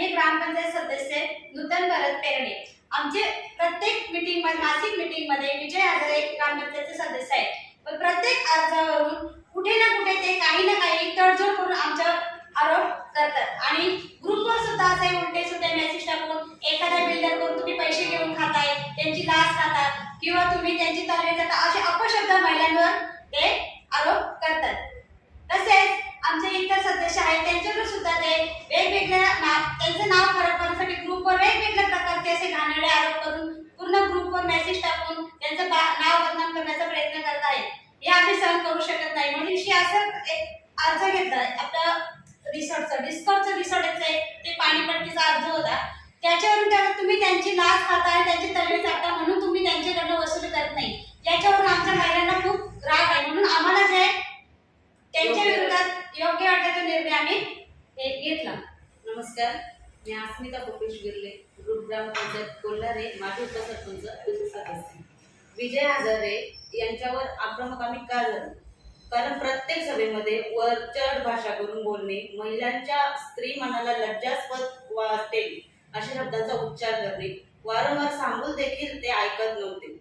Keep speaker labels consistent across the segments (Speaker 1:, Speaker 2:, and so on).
Speaker 1: मी ग्रामपंचायत सदस्य नूतन भरत पेरणे. आमचे प्रत्येक मीटिंगमध्ये मासिक मीटिंगमध्ये विजय आजारे ग्रामपंचायतचे सदस्य आहेत. पण प्रत्येक अर्जावरून कुठे ना कुठे ते काही ना काही तडजोड करून आमच्या आरोप करतात. आणि ग्रुपवर सुद्धा असे उलटे सुद्धा मेसेज टाकून एखाद्या बिल्डरकडून तुम्ही पैसे घेऊन खाताय त्यांची लाच खातात किंवा तुम्ही त्यांची तलवे जाता असे अपशब्द महिलांवर ते आरोप करतात. तसेच आमचे इतर सदस्य आहेत त्यांच्याकडे सुद्धा ते वेगवेगळ्या नाव त्यांचं नाव खराब करण्यासाठी ग्रुपवर वेगवेगळ्या प्रकारचे असे घाणेरडे आरोप करून पूर्ण ग्रुपवर मेसेज टाकून त्यांचं नाव बदनाम करण्याचा प्रयत्न करत आहेत. हे आम्ही सहन करू शकत नाही. म्हणून दिवशी असं एक अर्ज घेतला आपला रिसॉर्टचा डिस्कॉटचा रिसॉर्टचा एक ते पाणीपट्टीचा अर्ज होता. त्याच्यावरून त्या तुम्ही त्यांची लाच खाता त्यांची तलवी चाटता म्हणून तुम्ही त्यांच्याकडनं वसूल करत नाही. याच्यावरून आमच्या महिलांना खूप राग आहे. म्हणून आम्हाला जे त्यांच्या विरोधात योग्य वाटतं तो निर्णय आम्ही हे घेतला.
Speaker 2: नमस्कार मी अस्मिता भूपेश गिरले ग्रुप ग्रामपंचायत कोल्हारे माजी उपसरपंच सदस्य. विजय हजारे यांच्यावर आक्रमक आम्ही का झालो कारण प्रत्येक सभेमध्ये वरचढ भाषा करून बोलणे महिलांच्या स्त्री मनाला लज्जास्पद वाटेल अशा शब्दांचा उच्चार करणे वारंवार सांगून देखील ते ऐकत नव्हते.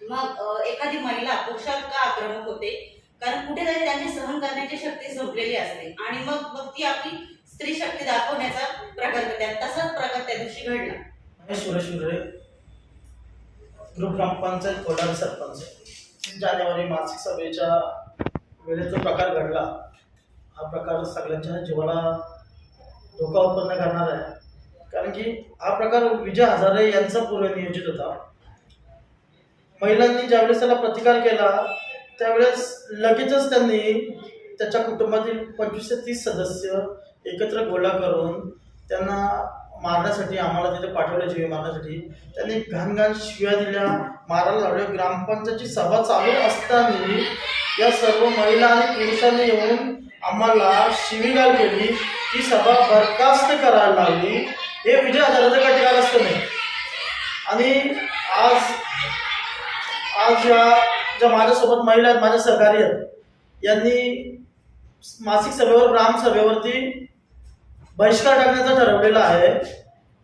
Speaker 2: मग एखादी महिला पुरुषावर का आक्रमक होते? कारण कुठेतरी त्यांची सहन करण्याची शक्ती संपलेली असते. आणि मग मग ती आपली स्त्री शक्ती दाखवण्याचा प्रकार करते तसाच प्रकार त्या दिवशी घडला.
Speaker 3: मी सुरेश ग्रुप ग्रामपंचायत कोल्हारी सरपंच. जानेवारी मासिक सभेच्या वेळेस जो प्रकार घडला. हा प्रकार सगळ्यांच्या जीवाला धोका उत्पन्न करणार आहे. कारण की हा प्रकार विजय हजारे यांचा पूर्वनियोजित होता. महिलांनी ज्यावेळेस त्याला प्रतिकार केला त्यावेळेस लगेचच त्यांनी त्याच्या कुटुंबातील पंचवीस ते तीस सदस्य एकत्र गोळा करून त्यांना मारण्यासाठी आम्हाला तिथे पाठवलं जीवे मारण्यासाठी. त्यांनी घाण घाण शिव्या दिल्या मारायला लावल्या. ग्रामपंचायतची सभा चालू असताना या सर्व महिला आणि पुरुषांनी येऊन आम्हाला शिवीगाळ केली. ती सभा बरखास्त करायला लागली. हे विजय हजाराचं काही ठिकाण असतं नाही. आणि आज आज या ज्या माझ्यासोबत महिला आहेत माझ्या सहकारी आहेत यांनी मासिक सभेवर ग्रामसभेवरती बहिष्कार टाकण्याचं ठरवलेलं आहे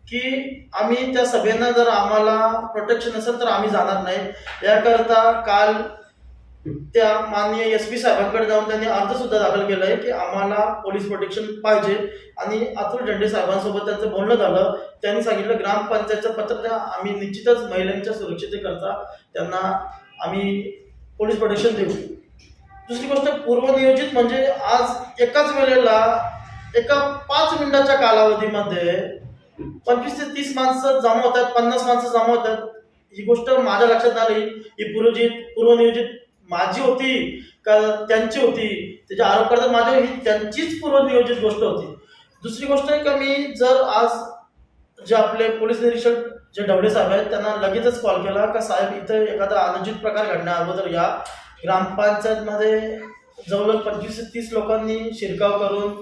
Speaker 3: की आम्ही त्या सभेंना जर आम्हाला प्रोटेक्शन असेल तर आम्ही जाणार नाही. याकरता काल त्या माननीय एस पी साहेबांकडे जाऊन त्यांनी अर्ज सुद्धा दाखल केला आहे की आम्हाला पोलीस प्रोटेक्शन पाहिजे. आणि अतुल झेंडे साहेबांसोबत त्यांचं बोलणं झालं. त्यांनी सांगितलं ग्रामपंचायतचं पत्र आम्ही निश्चितच महिलांच्या सुरक्षितेकरता त्यांना आम्ही पोलीस प्रोटेक्शन देऊ दुसरी गोष्ट पूर्वनियोजित म्हणजे आज एकाच वेळेला एका पाच मिनिटाच्या कालावधीमध्ये पंचवीस ते तीस माणसं जमा होतात पन्नास माणसं जमा होतात. ही गोष्ट माझ्या लक्षात आली. ही पूर्वजित पूर्वनियोजित माझी होती का त्यांची होती? त्याचे आरोप करतात माझ्या ही त्यांचीच पूर्वनियोजित गोष्ट होती. दुसरी गोष्ट आहे का मी जर आज जे आपले पोलीस निरीक्षक जे ढवळे साहेब आहेत त्यांना लगेचच कॉल केला का साहेब इथं एखादा अनुचित प्रकार घडण्या अगोदर या ग्रामपंचायतमध्ये जवळजवळ पंचवीस ते तीस लोकांनी शिरकाव करून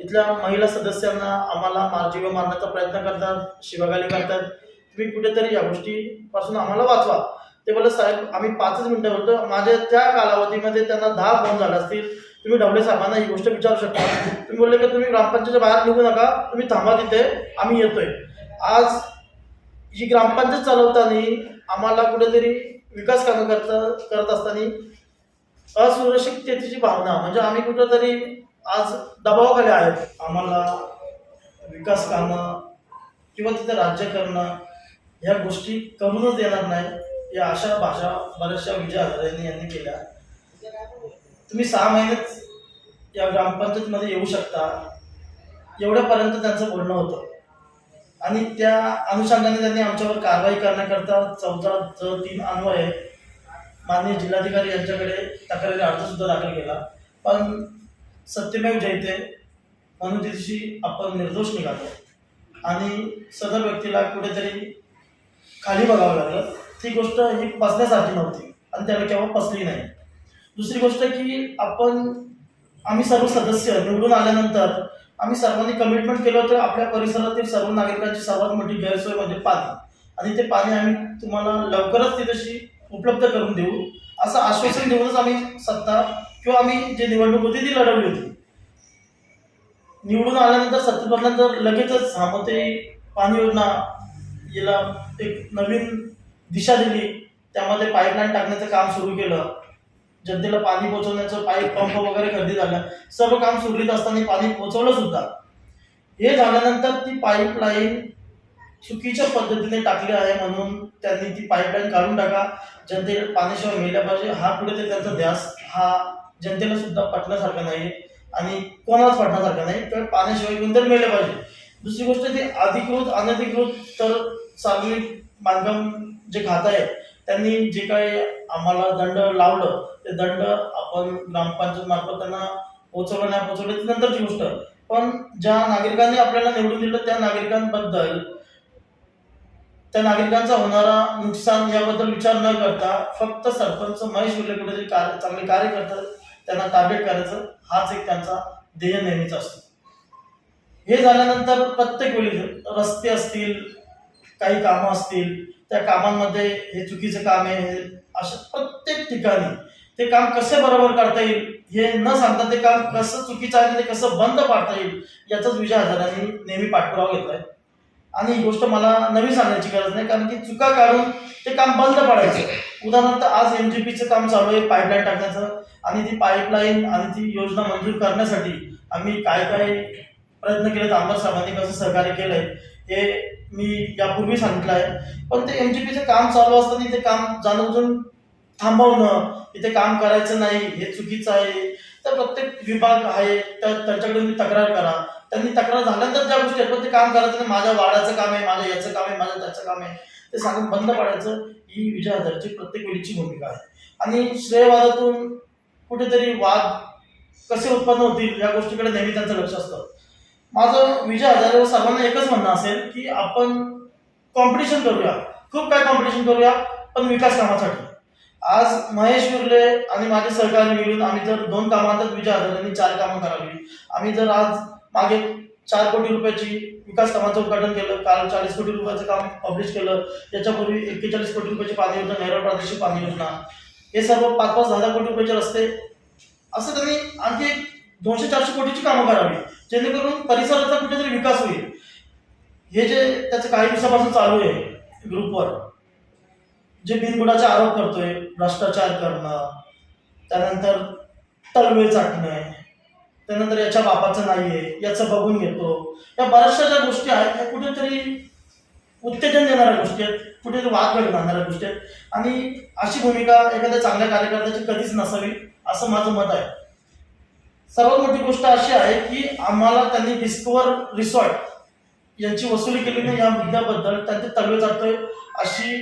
Speaker 3: इथल्या महिला सदस्यांना आम्हाला मारजीव मारण्याचा प्रयत्न करतात शिवागाली करतात. तुम्ही कुठेतरी या गोष्टीपासून आम्हाला वाचवा. ते बोलले साहेब आम्ही पाचच मिनिटं होतो माझ्या त्या कालावधीमध्ये त्यांना दहा फोन झाले असतील. तुम्ही ढवळे साहेबांना ही गोष्ट विचारू शकता. तुम्ही बोलले की तुम्ही ग्रामपंचायतच्या बाहेर निघू नका. तुम्ही थांबा तिथे. आम्ही येतोय. आज ही ग्रामपंचायत चालवताना आम्हाला कुठेतरी विकास कामं करता करत असताना असुरक्षिततेची भावना म्हणजे आम्ही कुठेतरी आज दबावाखाली आहेत. आम्हाला विकास कामं किंवा तिथं राज्य करणं ह्या गोष्टी कमूनच देणार नाही या अशा भाषा बऱ्याचशा विजय हजारे यांनी केल्या. तुम्ही सहा महिनेच या ग्रामपंचायतमध्ये येऊ शकता. एवढ्यापर्यंत त्यांचं बोलणं होतं. आणि त्या अनुषंगाने त्यांनी आमच्यावर कारवाई करण्याकरता चौदा ज तीन अन्वये माननीय जिल्हाधिकारी यांच्याकडे तक्रारी अर्ज सुद्धा दाखल केला. पण सत्यमेव जयते म्हणून तिथशी आपण निर्दोष निघालो. आणि सदर व्यक्तीला कुठेतरी खाली बघावं लागलं. ती गोष्ट ही पसण्यासारखी नव्हती आणि त्याला केव्हा पसली नाही. दुसरी गोष्ट की आपण आम्ही सर्व सदस्य निवडून आल्यानंतर आम्ही सर्वांनी कमिटमेंट केलं होतं आपल्या परिसरातील सर्व नागरिकांची सर्वात मोठी गैरसोय म्हणजे पाणी. आणि ते पाणी आम्ही तुम्हाला लवकरच ती तशी उपलब्ध करून देऊ. असं आश्वासन देऊनच आम्ही सत्ता किंवा आम्ही जे निवडणूक होती ती लढवली होती. निवडून आल्यानंतर सत्तेत बदल्यानंतर लगेचच हा मग ते पाणी योजना याला एक नवीन दिशा दिली. त्यामध्ये पाईपलाईन टाकण्याचं काम सुरू केलं. जनतेला पाणी पोहोचवण्याचं पाईप पंप वगैरे खरेदी झालं. सर्व काम सुरळीत असताना पाणी पोहोचवलं सुद्धा. हे झाल्यानंतर ती पाईपलाईन चुकीच्या पद्धतीने टाकली आहे म्हणून त्यांनी ती पाईपलाईन काढून टाका. जनतेला पाण्याशिवाय मिळल्या पाहिजे. हा पुढे त्यांचा ध्यास हा जनतेला सुद्धा पटण्यासारखा नाही आणि कोणालाच पटण्यासारखा नाही. तर पाण्याशिवाय कोणतरी मिळलं पाहिजे. दुसरी गोष्ट ती अधिकृत अनधिकृत तर सार्वजनिक बांधकाम जे खातं आहे त्यांनी जे काही आम्हाला दंड लावलं ते दंड आपण ग्रामपंचायत मार्फत त्यांना पोहोचवलं नाही पोहोचवलं ती नंतरची गोष्ट. पण ज्या नागरिकांनी आपल्याला निवडून दिलं त्या नागरिकांबद्दल त्या नागरिकांचा होणारा नुकसान याबद्दल विचार न करता फक्त सरपंच महेश विले कुठेतरी कार्य चांगले कार्य करतात त्यांना टार्गेट करायचं हाच एक त्यांचा ध्येय नेहमीच असतो. हे झाल्यानंतर प्रत्येक वेळी रस्ते असतील काही कामं असतील त्या कामांमध्ये हे चुकीचं काम आहे हे अशा प्रत्येक ठिकाणी ते काम कसे बरोबर करता येईल हे न सांगता ते काम कसं चुकीचं आहे ते कसं बंद पाडता येईल याचाच विजय हजारांनी नेहमी पाठपुरावा घेतलाय. आणि ही गोष्ट मला नवी सांगण्याची गरज नाही कारण की चुका काढून ते काम बंद पाडायचं. उदाहरणार्थ आज एम जी पीचं काम चालू आहे पाईपलाईन टाकण्याचं आणि ती पाईपलाईन आणि ती योजना मंजूर करण्यासाठी आम्ही काय काय प्रयत्न केलेत आमदार साहेबांनी कसं सहकार्य केलंय हे मी यापूर्वी सांगितलं आहे पण ते एन जी पीचं काम चालू असताना इथे काम जाणून थांबवणं इथे काम करायचं नाही हे चुकीचं आहे. तर प्रत्येक विभाग आहे तर त्यांच्याकडे तुम्ही तक्रार करा. त्यांनी तक्रार झाल्यानंतर ज्या गोष्टी आहेत पण ते काम करायचं नाही. माझ्या वाडाचं काम आहे माझ्या याचं काम आहे माझ्या त्याचं काम आहे. ते सांगून बंद पाडायचं ही विजय प्रत्येक वेळीची भूमिका आहे. आणि श्रेयवादातून कुठेतरी वाद कसे उत्पन्न होतील या गोष्टीकडे नेहमी त्यांचं लक्ष असतं. माझं विजय हजारेवर सर्वांना एकच म्हणणं असेल की आपण कॉम्पिटिशन करूया. खूप काय कॉम्पिटिशन करूया पण विकास कामासाठी. आज महेश विरले आणि माझे सहकारी मिळून आम्ही जर दोन कामातच विजय हजारेंनी चार कामं करावी. आम्ही जर आज मागे चार कोटी रुपयाची विकास कामाचं उद्घाटन केलं काल चाळीस कोटी रुपयाचं काम पब्लिश केलं याच्यापूर्वी एक्केचाळीस कोटी रुपयाची पाणी योजना नेरळ प्रादेशिक पाणी योजना. हे सर्व पाच पाच दहा दहा कोटी रुपयाचे रस्ते. असं त्यांनी आणखी एक दोनशे चारशे कोटीची कामं करावी. जेणेकरून परिसराचा कुठेतरी विकास होईल. हे जे त्याचं काही दिवसापासून चालू आहे ग्रुपवर जे बिनबुडाचे आरोप करतोय भ्रष्टाचार करणं त्यानंतर तळवे चाटणे त्यानंतर याच्या बापाचं नाहीये याचं बघून घेतो. या बऱ्याचशा ज्या गोष्टी आहेत या कुठेतरी उत्तेजन देणाऱ्या गोष्टी आहेत कुठेतरी वाद घडत आणणाऱ्या गोष्टी आहेत. आणि अशी भूमिका एखाद्या चांगल्या कार्यकर्त्याची कधीच नसावी असं माझं मत आहे. सर्वात मोठी गोष्ट अशी आहे की आम्हाला त्यांनी डिस्कवर रिसॉर्ट यांची वसुली केली नाही या मुद्द्याबद्दल त्यांचे तगडे जातोय अशी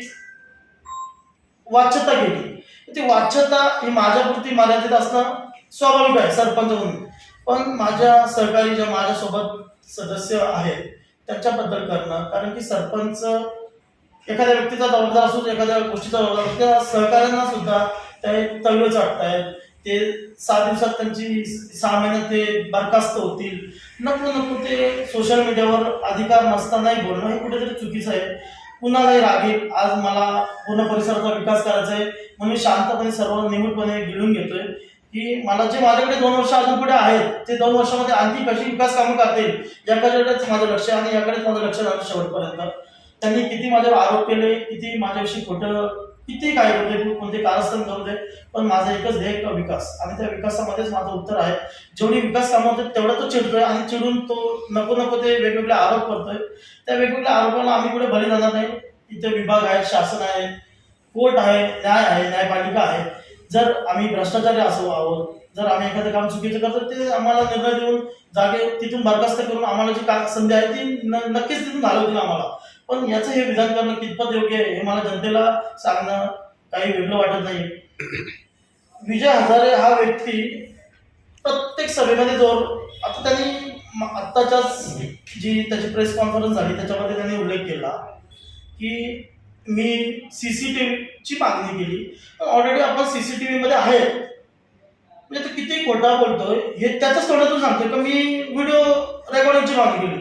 Speaker 3: वाच्यता केली. ती वाच्यता ही माझ्यापुरती मर्यादित असणं स्वाभाविक आहे सरपंच म्हणून. पण माझ्या सहकारी ज्या माझ्यासोबत सदस्य आहेत त्यांच्याबद्दल करणं कारण की सरपंच एखाद्या व्यक्तीचा जबाबदार असू एखाद्या गोष्टीचा जबाबदार असू त्या सहकाऱ्यांना सुद्धा ते तगडे चाटतायत. ते सहा दिवसात त्यांची सहा महिन्यात ते बरखास्त होतील. नको नको ते सोशल मीडियावर अधिकार नसतानाही बोलणं हे कुठेतरी चुकीचं आहे. कुणालाही रागेल आज मला पूर्ण परिसराचा विकास करायचा आहे. म्हणून मी शांतपणे सर्व निमूटपणे गिळून घेतोय की मला जे माझ्याकडे दोन वर्ष अजून पुढे आहेत ते दोन वर्षामध्ये आणखी कशी विकास कामं करता येईल याकडेच माझं लक्ष आणि याकडेच माझं लक्ष राहतं शेवटपर्यंत. त्यांनी किती माझ्यावर आरोप केले किती माझ्याविषयी खोटं किती काय म्हणजे कोणते कारस्थान करू दे पण माझा एकच ध्येय विकास. आणि त्या विकासामध्येच माझं उत्तर आहे. जेवढी विकास कामं होते तेवढं तो चिडतोय आणि चिडून तो नको नको ते वेगवेगळे आरोप करतोय. त्या वेगवेगळ्या आरोपाला आम्ही कुठे बळी जाणार नाही. इथे विभाग आहे शासन आहे कोर्ट आहे न्याय आहे न्यायपालिका आहे. जर आम्ही भ्रष्टाचारी असो आहोत जर आम्ही एखादं काम चुकीचं करतो ते आम्हाला निर्णय देऊन जागे तिथून बरखास्त करून आम्हाला जी का संधी आहे ती न- नक्कीच तिथून घालवतील आम्हाला. पण याचं हे विधान करणं कितपत योग्य आहे हे मला जनतेला सांगणं काही वेगळं वाटत नाही. विजय हजारे हा व्यक्ती प्रत्येक सभेमध्ये जोर आता त्यांनी आत्ताच्याच जी त्याची प्रेस कॉन्फरन्स झाली त्याच्यामध्ये त्यांनी उल्लेख केला की मी सी सी टी व्हीची मागणी केली. पण ऑलरेडी आपण टी व्हीमध्ये आहे म्हणजे तो किती खोटा बोलतोय हे त्याच्याच तोंडातून सांगतोय. का मी व्हिडिओ रेकॉर्डिंगची मागणी केली.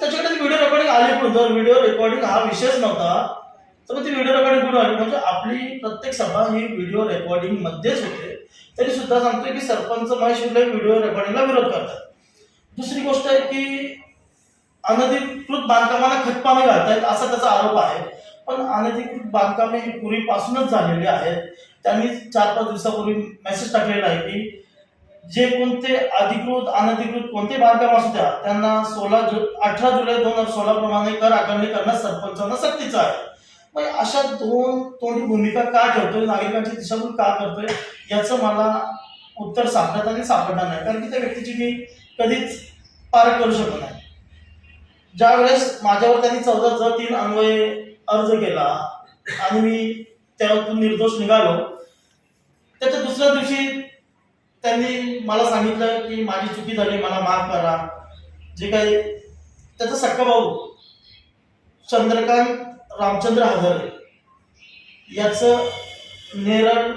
Speaker 3: त्याच्याकडे व्हिडिओ रेकॉर्डिंग आली पण जर व्हिडिओ रेकॉर्डिंग हा विषयच नव्हता. तर मग ती व्हिडिओ रेकॉर्डिंग कुठून आली? म्हणजे आपली प्रत्येक सभा ही व्हिडिओ रेकॉर्डिंग मध्येच होते. तरी सुद्धा सांगतोय की सरपंच महेश शिंदे व्हिडिओ रेकॉर्डिंगला विरोध करतात. दुसरी गोष्ट आहे की अनधिकृत बांधकामाला खतपाने घालतायत असा त्याचा आरोप आहे. पण अनधिकृत बांधकामे ही पूर्वीपासूनच झालेली आहेत. त्यांनी चार पाच दिवसापूर्वी मेसेज टाकलेला आहे की जे कोणते अधिकृत अनधिकृत कोणते बांधकाम असू द्या त्यांना सोळा जु अठरा जुलै दोन हजार सोळा प्रमाणे कर आकारणी करण्यास सरपंचांना सक्तीचं आहे. मग अशा दोन तोंडी भूमिका का ठेवतोय? नागरिकांची दिशाभूल का करतोय? याचं मला उत्तर सापडत आणि सापडणार नाही. कारण की त्या व्यक्तीची मी कधीच पार करू शकत नाही. ज्या वेळेस माझ्यावर त्यांनी चौदा ज तीन अन्वये अर्ज केला आणि मी त्यातून निर्दोष निघालो त्याच्या दुसऱ्या दिवशी त्यांनी मला सांगितलं की माझी चुकी झाली मला माफ करा. जे काही त्याचा सक्का भाऊ चंद्रकांत रामचंद्र हजारे याचं नेरळ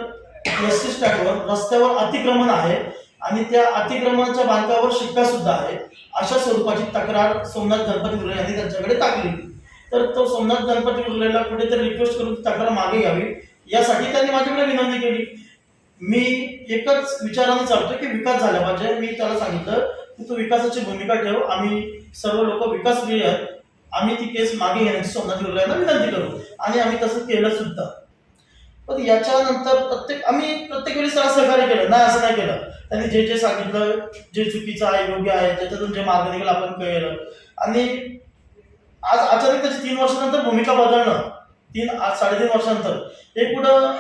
Speaker 3: एस टी स्टँडवर रस्त्यावर अतिक्रमण आहे आणि त्या अतिक्रमणाच्या बांधकावर शिक्का सुद्धा आहे. अशा स्वरूपाची तक्रार सोमनाथ गणपती उर्ले यांनी त्यांच्याकडे टाकली. तर तो सोमनाथ गणपती उर्लेला कुठेतरी रिक्वेस्ट करून तक्रार मागे घ्यावी यासाठी त्यांनी माझ्याकडे विनंती केली. मी एकच विचाराने चालतो की विकास झाला पाहिजे. मी त्याला सांगितलं की तू विकासाची भूमिका ठेव. आम्ही सर्व लोक विकास आहेत. आम्ही ती केस मागे घेण्याची सोमनाथ उर्ले विनंती करू. आणि आम्ही तसं केलं सुद्धा. पण याच्यानंतर प्रत्येक आम्ही प्रत्येक वेळी त्याला सहकार्य केलं. नाही असं नाही केलं. त्यांनी जे जे सांगितलं जे चुकीचं आहे योग्य आहे त्याच्यातून जे मार्ग निघेल आपण केलं आणि आज अचानक त्याची तीन वर्षानंतर भूमिका बदलणं. तीन आज साडेतीन वर्षानंतर. हे कुठं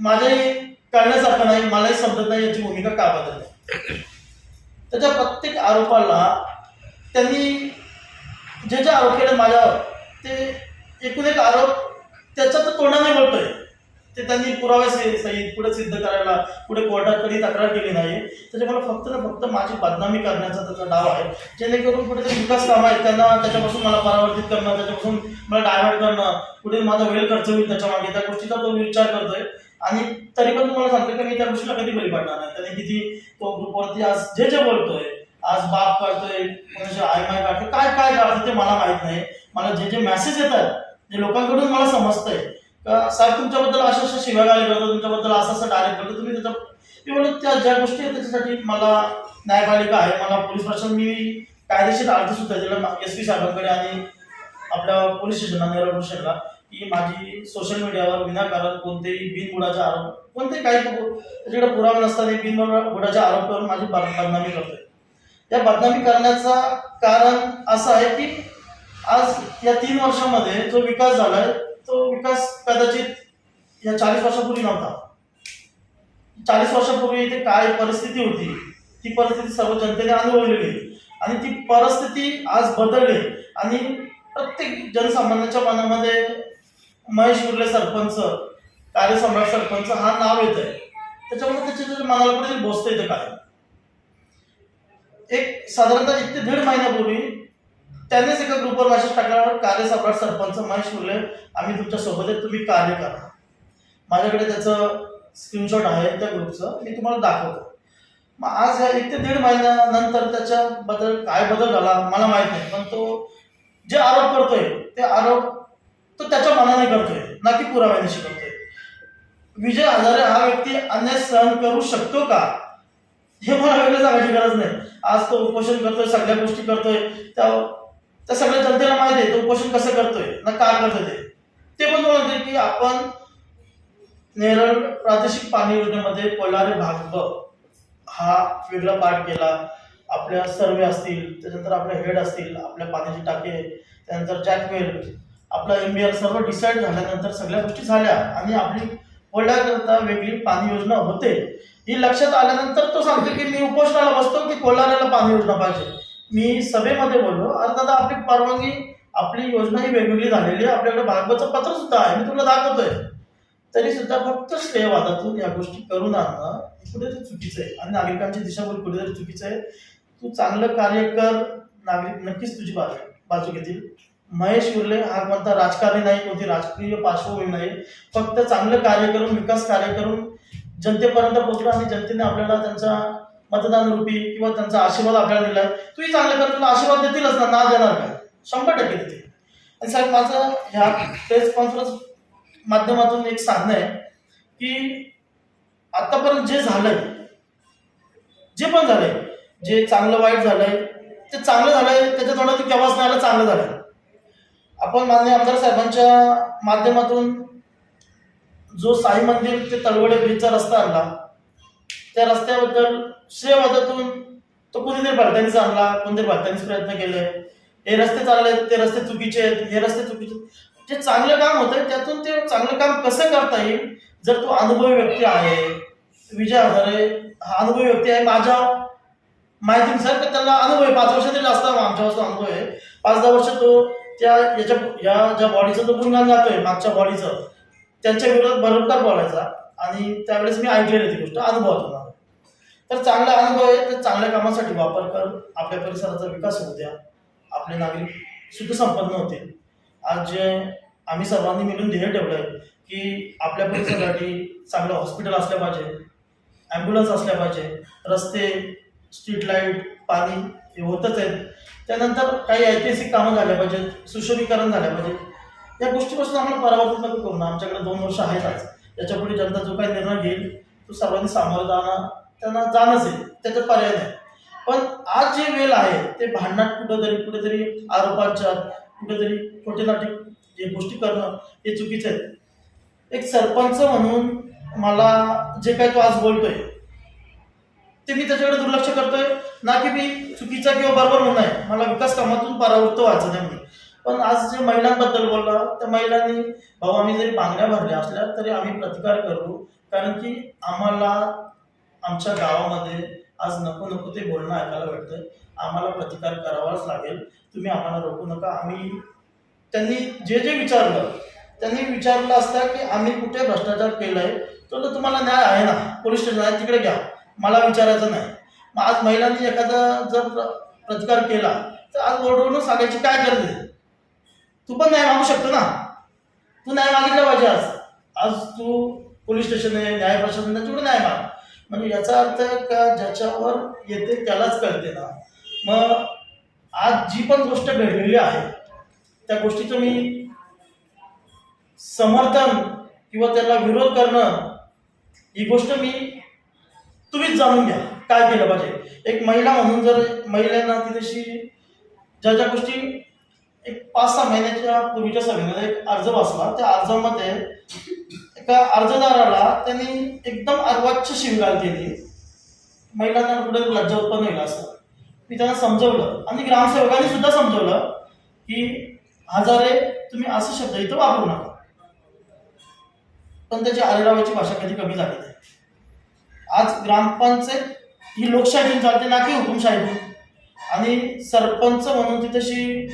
Speaker 3: माझ्याही करण्यासारखं नाही मलाही समजत नाही याची भूमिका का बदलली? त्याच्या प्रत्येक आरोपाला त्यांनी जे जे आरोप केले माझ्यावर ते एकूण एक आरोप त्याच्यात तर तोंडाने बोलतोय ते त्यांनी पुरावे सहित पुढे सिद्ध करायला पुढे कोर्टात कधी तक्रार केली नाही. त्याच्यामुळे फक्त ना फक्त माझी बदनामी करण्याचा त्याचा डाव आहे. जेणेकरून कुठेतरी विकास कामं आहेत त्यांना त्याच्यापासून मला परावर्तित करणं त्याच्यापासून मला डायव्हर्ट करणं कुठे माझा वेळ खर्च होईल त्याच्यामागे त्या गोष्टीचा तो विचार करतोय. आणि तरी पण तुम्हाला सांगतो की मी त्या गोष्टीला कधी बरी पडणार नाही. त्याने किती तो ग्रुपवरती आज जे जे बोलतोय आज बाप काढतोय कोणाशी आई माय काढतोय काय काय काढतोय ते मला माहीत नाही. मला जे जे मेसेज येतात ते लोकांकडून मला समजतंय. का साहेब तुमच्याबद्दल अशा अशा शिव्या गाली करतो तुमच्याबद्दल असं असं डायरेक्ट करतो तुम्ही त्याच्या मी म्हणून त्या ज्या गोष्टी आहेत त्याच्यासाठी मला न्यायपालिका आहे मला पोलीस प्रशासन मी कायदेशीर अर्ज सुद्धा दिला एस पी साहेबांकडे आणि आपल्या पोलीस स्टेशनला नेरळ पोलीस स्टेशनला. की माझी सोशल मीडियावर विनाकारण कोणतेही बिनबुडाचा आरोप कोणते काही पु- त्याच्याकडे पुरावा नसताना बिनबुडाचे आरोप करून माझी बदनामी करतोय. या बदनामी करण्याचा कारण असं आहे की आज या तीन वर्षामध्ये जो विकास झालाय तो विकास कदाचित या चाळीस वर्षापूर्वी नव्हता. चाळीस वर्षापूर्वी इथे काय परिस्थिती होती ती परिस्थिती सर्व जनतेने अनुभवलेली. आहे. आणि ती परिस्थिती आज बदलली. आणि प्रत्येक जनसामान्याच्या मनामध्ये महेश उर्ले सरपंच कार्यसम्राट सरपंच हा नाव येत आहे त्याच्यामुळे त्याच्या त्याच्या मनाला कुठे बोचतं येतं काय? एक साधारणतः एक ते दीड महिन्यापूर्वी त्यांनीच एका ग्रुपवर मेसेज टाकल्यावर कार्यसम्राट सरपंच महेश उर्ले आम्ही तुमच्यासोबत आहे तुम्ही कार्य करा. माझ्याकडे त्याचं स्क्रीनशॉट आहे त्या ग्रुपचं मी तुम्हाला दाखवतो. मग आज ह्या एक ते दीड महिन्यानंतर त्याच्याबद्दल काय बदल झाला मला माहीत नाही पण तो जे आरोप करतोय ते आरोप तो त्याच्या मनाने करतोय ना की पुराव्यानिशी करतोय विजय हजारे हा व्यक्ती अन्याय सहन करू शकतो का? हे मला वेगळं सांगायची गरज नाही. आज तो उपोषण करतोय सगळ्या गोष्टी करतोय. त्या त्या सगळ्या जनतेला माहिती आहे तो उपोषण कसं करतोय ना का करतोय ते. ते पण म्हणते की आपण नेरळ प्रादेशिक पाणी योजनेमध्ये कोल्हारे भाग हा वेगळा पाठ केला. आपल्या सर्वे असतील त्याच्यानंतर आपले हेड असतील आपल्या पाण्याची टाके त्यानंतर जॅकवेल आपला एम बी आर सर्व डिसाईड झाल्यानंतर सगळ्या गोष्टी झाल्या आणि आपली कोल्हारकरता वेगळी पाणी योजना होते. ही लक्षात आल्यानंतर तो सांगतो की मी उपोषणाला बसतो की कोल्हाऱ्याला पाणी योजना पाहिजे. मी सभेमध्ये बोललो अर्थात आपली परवानगी आपली योजना ही वेगवेगळी झालेली आहे. आपल्याकडे भागवतचं पत्र सुद्धा आहे. मी तुला दाखवतोय. तरी सुद्धा फक्त श्रेयवादातून या गोष्टी करून आणणं हे कुठेतरी चुकीचं आहे. आणि नागरिकांची दिशाभूल कुठेतरी चुकीचं आहे. तू चांगलं कार्य कर. नागरिक नक्कीच तुझी बाजू बाजू घेतील. महेश उर्ले हा कोणता राजकारणी नाही कोणती राजकीय पार्श्वभूमी नाही. फक्त चांगलं कार्य करून विकास कार्य करून जनतेपर्यंत पोहोचलो आणि जनतेने आपल्याला त्यांचा मतदान रूपी किंवा त्यांचा आशीर्वाद आपल्याला दिलाय. तूही चांगलं कर तुला आशीर्वाद देतीलच ना ना देणार का? शंभर टक्के देतील. आणि साहेब माझं ह्या प्रेस कॉन्फरन्स माध्यमातून एक साधनं आहे की आतापर्यंत जे झालंय जे पण झालंय जे चांगलं वाईट झालंय ते चांगलं झालंय त्याच्या तोंडातून केव्हाच नाही आलं चांगलं झालं आपण माननीय आमदार साहेबांच्या माध्यमातून जो साई मंदिर ते तळवडे ब्रिजचा रस्ता आणला त्या रस्त्याबद्दल श्रेयवादातून तो कोणीतरी भलत्यांनीच आणला कोणतरी भलत्यांनीच प्रयत्न केले. हे रस्ते चालले ते रस्ते चुकीचे आहेत हे रस्ते चुकीचे आहेत. जे चांगलं काम होतं त्यातून ते चांगलं काम कसं करता येईल जर तो अनुभवी व्यक्ती आहे विजय हजारे हा अनुभवी व्यक्ती आहे माझ्या माहितीनुसार त्यांना अनुभव आहे. पाच वर्ष तरी जास्त आमच्यापासून अनुभव आहे. पाच दहा वर्ष तो त्या याच्या या ज्या बॉडीचं तो गुणगान गातोय मागच्या बॉडीचं त्यांच्या विरोधात बरोबर बोलायचा. आणि त्यावेळेस मी ऐकलेली ती गोष्ट अनुभवातून तुम्हाला. तर चांगला अनुभव आहे तर चांगल्या कामासाठी वापर कर. आपल्या परिसराचा विकास होऊ द्या. आपले नागरिक सुखसंपन्न होते. आज जे आम्ही सर्वांनी मिळून ध्येय ठेवलं आहे की आपल्या परिसरासाठी चांगलं हॉस्पिटल असलं पाहिजे ॲम्ब्युलन्स असल्या पाहिजे रस्ते स्ट्रीट लाइट पाणी हे होतच आहेत त्यानंतर काही ऐतिहासिक कामं झाल्या पाहिजेत सुशोभीकरण झाल्या पाहिजेत या गोष्टीपासून आम्हाला परावर्तित नको करू ना. आमच्याकडे दोन वर्ष आहेत आज. याच्यापुढे जनता जो काही निर्णय घेईल तो सर्वांनी सामोरं जाणं त्यांना जाणंच आहे त्याच्यात पर्याय नाही. पण आज जे वेळ आहे ते भांडणात कुठंतरी कुठेतरी आरोपांच्या कुठेतरी खोटे नाटे जे गोष्टी करणं हे चुकीचं आहे. एक सरपंच म्हणून मला जे काही तो आज बोलतोय ते मी त्याच्याकडे दुर्लक्ष करतोय. ना की मी चुकीचा किंवा बरोबर म्हणून आहे. मला विकास कामातून परावृत्त व्हायचं नाही म्हणून. पण आज जे महिलांबद्दल बोलला त्या महिलांनी भाऊ आम्ही जरी पांगण्या भरल्या असल्या तरी आम्ही प्रतिकार करू. कारण की आम्हाला आमच्या गावामध्ये आज नको नको ते बोलणं ऐकायला भेटतंय. आम्हाला प्रतिकार करावाच लागेल. तुम्ही आम्हाला रोखू नका. आम्ही त्यांनी जे जे विचारलं त्यांनी विचारलं असता की आम्ही कुठे भ्रष्टाचार केलाय? तो तर तुम्हाला न्याय आहे ना. पोलीस स्टेशन आहे तिकडे घ्या. मला विचारायचं नाही. मग आज महिलांनी एखादा जर प्रतिकार केला तर आज ओरडून सांगायची काय गरज आहे? तू पण न्याय मागू शकतो ना? तू न्याय मागितला पाहिजे आज. आज तू पोलीस स्टेशन आहे न्याय प्रशासन आहे, तिकडे न्याय माग. म्हणजे याचा अर्थ का ज्याच्यावर येते त्यालाच कळते ना. मग आज जी पण गोष्ट घडलेली आहे त्या गोष्टीचं मी समर्थन किंवा त्याला विरोध करणं ही गोष्ट मी तुम्हीच जाणून घ्या काय केलं पाहिजे? एक महिला म्हणून जर महिलांना तिथेशी ज्या ज्या गोष्टी एक पाच सहा महिन्याच्या पूर्वीच्या सभेमध्ये एक अर्ज वाचला त्या अर्जामध्ये एका अर्जदाराला त्यांनी एकदम अर्वाच्य शिवगाळ केली. महिलांना कुठे लज्जा उत्पन्न होईल असं. मी त्यांना समजवलं आणि ग्रामसेवकांनी सुद्धा समजवलं की हजारे तुम्ही असे शब्द इथं वापरू नका. पण त्याची आरेरावाची भाषा कधी कमी झाली नाही. आज ग्रामपंचायत ही लोकशाहीतून चालते ना की हुकुमशाहीतून आणि सरपंच म्हणून तिथेशी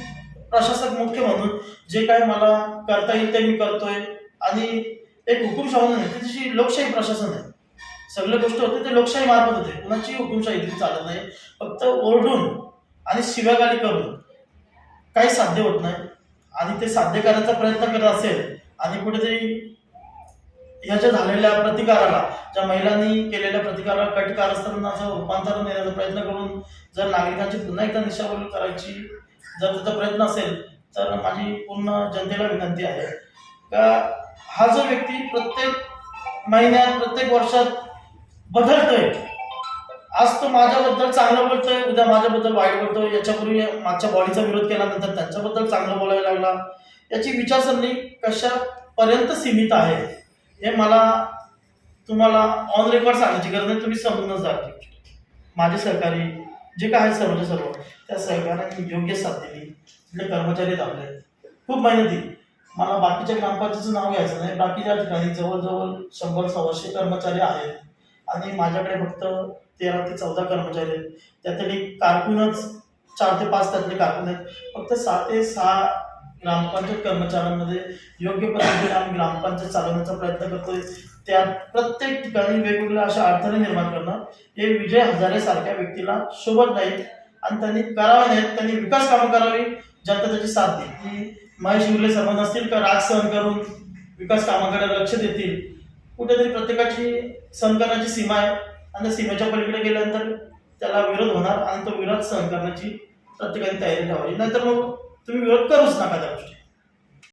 Speaker 3: प्रशासक मुख्य म्हणून जे काय मला करता येईल ते मी करतोय. आणि एक हुकुमशाही नाही तशी लोकशाही प्रशासन आहे. सगळ्या गोष्टी होते ते लोकशाही मार्फत होते. कुणाची हुकुमशाही तिथे चालत नाही. फक्त ओरडून आणि शिव्यागाली करून काही साध्य होत नाही. आणि ते साध्य करण्याचा प्रयत्न करत असेल आणि कुठेतरी याच्या झालेल्या प्रतिकाराला ज्या महिलांनी केलेल्या प्रतिकाराला कट कारस्थानाचं रूपांतरण देण्याचा प्रयत्न करून जर नागरिकांची पुन्हा एकदा दिशाभूल करायची जर त्याचा प्रयत्न असेल तर माझी पूर्ण जनतेला विनंती आहे. का हा जो व्यक्ती प्रत्येक महिन्यात प्रत्येक वर्षात बदलतोय आज तो माझ्याबद्दल चांगलं बोलतोय उद्या माझ्याबद्दल वाईट बोलतोय याच्यापूर्वी मागच्या बॉडीचा विरोध केल्यानंतर त्यांच्याबद्दल चांगलं बोलायला लागला याची विचारसरणी कशापर्यंत सीमित आहे? हे मला तुम्हाला ऑन रेकॉर्ड सांगायची गरज नाही तुम्ही समजूनच जा. माझे सरकारी जे काय आहेत सर्वचे सर्व त्या सहकार्याने योग्य साथ दिली. तिथले कर्मचारी दाबले खूप मेहनती. मला बाकीच्या ग्रामपंचायतीचं नाव घ्यायचं नाही. बाकीच्या ठिकाणी जवळजवळ शंभर सव्वाशे कर्मचारी आहेत. आणि माझ्याकडे फक्त तेरा ते चौदा कर्मचारी आहेत. त्यातली कारकूनच चार ते पाच त्यातले कारकून आहेत. फक्त सहा ते सहा ग्रामपंचायत कर्मचाऱ्यांमध्ये योग्य पद्धतीने आम्ही ग्रामपंचायत चालवण्याचा प्रयत्न करतोय. त्या प्रत्येक ठिकाणी वेगवेगळ्या अशा अडचणी निर्माण करणं हे विजय हजारे सारख्या व्यक्तीला शोभत नाहीत आणि त्यांनी करावे नाहीत त्यांनी विकास कामं करावी जनता त्याची साथ देईल. की महेश उर्ले सर्व नसतील का राग सहन करून विकास कामाकडे लक्ष देतील. कुठेतरी प्रत्येकाची सहन करण्याची सीमा आहे आणि त्या सीमेच्या पलीकडे गेल्यानंतर त्याला विरोध होणार आणि तो विरोध सहन करण्याची प्रत्येकाने तयारी ठेवावी. नाहीतर मग तुम्ही विरोध करूच नका त्या गोष्टी